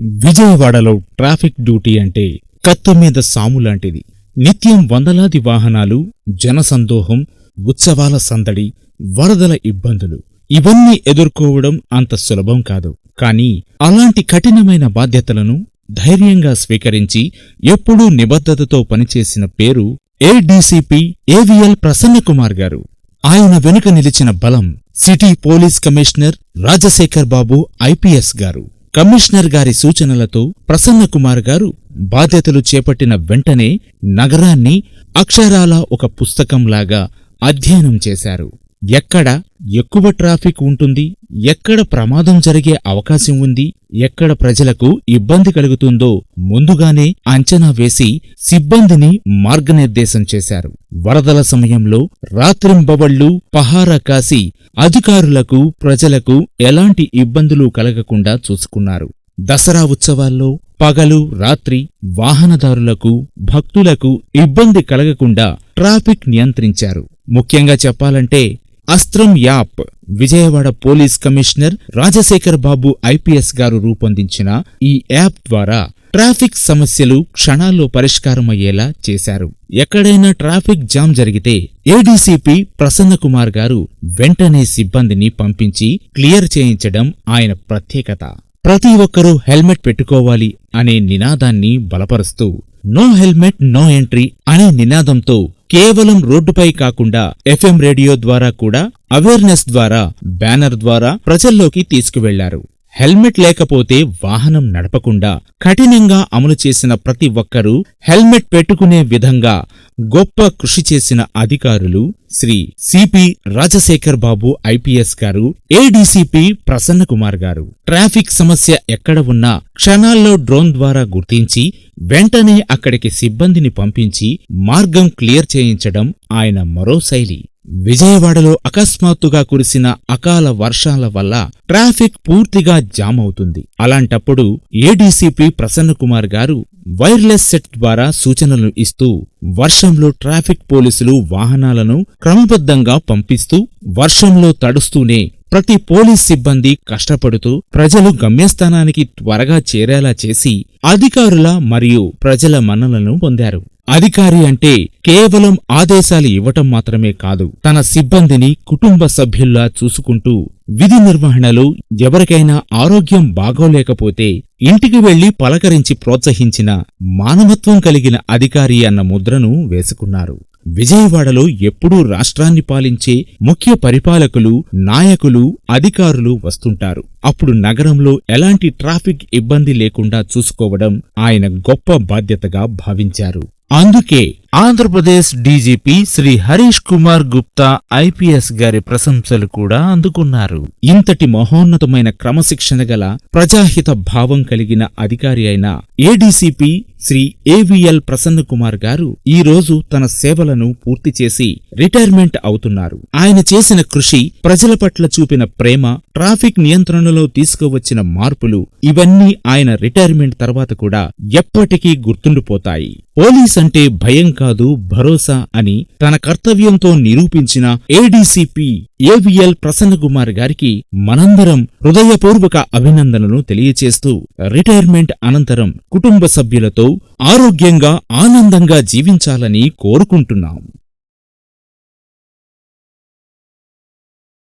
విజయవాడలో traffic duty అంటే కత్తి మీద సాము లాంటిది. నిత్యం వందలాది వాహనాలు జనసందోహం ఉత్సవాల సందడి వరదల ఇబ్బందులు ఇవన్నీ ఎదుర్కోవడం అంత సులభం కాదు. కానీ అలాంటి కఠినమైన బాధ్యతలను ధైర్యంగా స్వీకరించి ఎప్పుడూ నిబద్ధతతో పనిచేసిన పేరు ఏడీసీపీ ఏవిఎల్ ప్రసన్నకుమార్ గారు. ఆయన వెనుక నిలిచిన బలం city police commissioner Rajasekhar Babu IPS garu. Commissioner గారి సూచనలతో ప్రసన్నకుమార్ గారు బాధ్యతలు చేపట్టిన వెంటనే నగరాన్ని అక్షరాల ఒక పుస్తకంలాగా అధ్యయనం చేశారు. ఎక్కడ ఎక్కువ ట్రాఫిక్ ఉంటుంది ఎక్కడ ప్రమాదం జరిగే అవకాశం ఉంది ఎక్కడ ప్రజలకు ఇబ్బంది కలుగుతుందో ముందుగానే అంచనా వేసి సిబ్బందిని మార్గనిర్దేశం చేశారు. వరదల సమయంలో రాత్రింబవళ్ళు పహారా కాసి అధికారులకు ప్రజలకు ఎలాంటి ఇబ్బందులు కలగకుండా చూసుకున్నారు. దసరా ఉత్సవాల్లో పగలు రాత్రి వాహనదారులకు భక్తులకు ఇబ్బంది కలగకుండా ట్రాఫిక్ నియంత్రించారు. ముఖ్యంగా చెప్పాలంటే Astram app Vijayawada police commissioner Rajasekhar Babu IPS garu రూపొందించిన ఈ యాప్ ద్వారా ట్రాఫిక్ సమస్యలు క్షణాల్లో పరిష్కారమయ్యేలా చేశారు. ఎక్కడైనా ట్రాఫిక్ జామ్ జరిగితే ఏడీసీపీ ప్రసన్నకుమార్ గారు వెంటనే సిబ్బందిని పంపించి క్లియర్ చేయించడం ఆయన ప్రత్యేకత. ప్రతి ఒక్కరూ హెల్మెట్ పెట్టుకోవాలి అనే నినాదాన్ని బలపరుస్తూ నో హెల్మెట్ నో ఎంట్రీ అనే నినాదంతో కేవలం రోడ్డుపై కాకుండా ఎఫ్ఎం రేడియో ద్వారా కూడా అవేర్నెస్ ద్వారా బ్యానర్ ద్వారా ప్రజల్లోకి తీసుకువెళ్ళారు. హెల్మెట్ లేకపోతే వాహనం నడపకుండా కఠినంగా అమలు చేసిన ప్రతి ఒక్కరూ హెల్మెట్ పెట్టుకునే విధంగా గొప్ప కృషి చేసిన అధికారులు శ్రీ సిపి రాజశేఖర్ బాబు ఐపీఎస్ గారు ఏడీసీపీ ప్రసన్నకుమార్ గారు. ట్రాఫిక్ సమస్య ఎక్కడ ఉన్నా క్షణాల్లో డ్రోన్ ద్వారా గుర్తించి వెంటనే అక్కడికి సిబ్బందిని పంపించి మార్గం క్లియర్ చేయించడం ఆయన మరో శైలి. విజయవాడలో అకస్మాత్తుగా కురిసిన అకాల వర్షాల వల్ల ట్రాఫిక్ పూర్తిగా జామ్ అవుతుంది అలాంటప్పుడు ఏడీసీపీ ప్రసన్నకుమార్ గారు వైర్లెస్ సెట్ ద్వారా సూచనలు ఇస్తూ వర్షంలో ట్రాఫిక్ పోలీసులు వాహనాలను క్రమబద్ధంగా పంపిస్తూ వర్షంలో తడుస్తూనే ప్రతి పోలీస్ సిబ్బంది కష్టపడుతూ ప్రజలు గమ్యస్థానానికి త్వరగా చేరేలా చేసి అధికారుల మరియు ప్రజల మన్నలను పొందారు. అధికారి అంటే కేవలం ఆదేశాలు ఇవ్వటం మాత్రమే కాదు తన సిబ్బందిని కుటుంబ సభ్యుల్లా చూసుకుంటూ విధి నిర్వహణలో ఎవరికైనా ఆరోగ్యం బాగోలేకపోతే ఇంటికి వెళ్ళి పలకరించి ప్రోత్సహించిన మానవత్వం కలిగిన అధికారి అన్న ముద్రను వేసుకున్నారు. విజయవాడలో ఎప్పుడూ రాష్ట్రాన్ని పాలించే ముఖ్య పరిపాలకులు నాయకులు అధికారులు వస్తుంటారు. అప్పుడు నగరంలో ఎలాంటి ట్రాఫిక్ ఇబ్బంది లేకుండా చూసుకోవడం ఆయన గొప్ప బాధ్యతగా భావించారు. అందుకే ఆంధ్రప్రదేశ్ డీజీపీ శ్రీ హరీష్ కుమార్ గుప్తా ఐపీఎస్ గారి ప్రశంసలు కూడా అందుకున్నారు. ఇంతటి మహోన్నతమైన క్రమశిక్షణ గల ప్రజాహిత భావం కలిగిన అధికారి అయిన ఏడీసీపీ శ్రీ ఏవిఎల్ ప్రసన్న కుమార్ గారు ఈ రోజు తన సేవలను పూర్తి చేసి రిటైర్మెంట్ అవుతున్నారు. ఆయన చేసిన కృషి ప్రజల పట్ల చూపిన ప్రేమ ట్రాఫిక్ నియంత్రణలో తీసుకువచ్చిన మార్పులు ఇవన్నీ ఆయన రిటైర్మెంట్ తర్వాత కూడా ఎప్పటికీ గుర్తుండిపోతాయి. పోలీస్ అంటే భయం కాదు భరోసా అని తన కర్తవ్యంతో నిరూపించిన ఏడీసీపీ ఏవిఎల్ ప్రసన్నకుమార్ గారికి మనందరం హృదయపూర్వక అభినందనలు తెలియచేస్తూ రిటైర్మెంట్ అనంతరం కుటుంబ సభ్యులతో ఆరోగ్యంగా ఆనందంగా జీవించాలని కోరుకుంటున్నాం.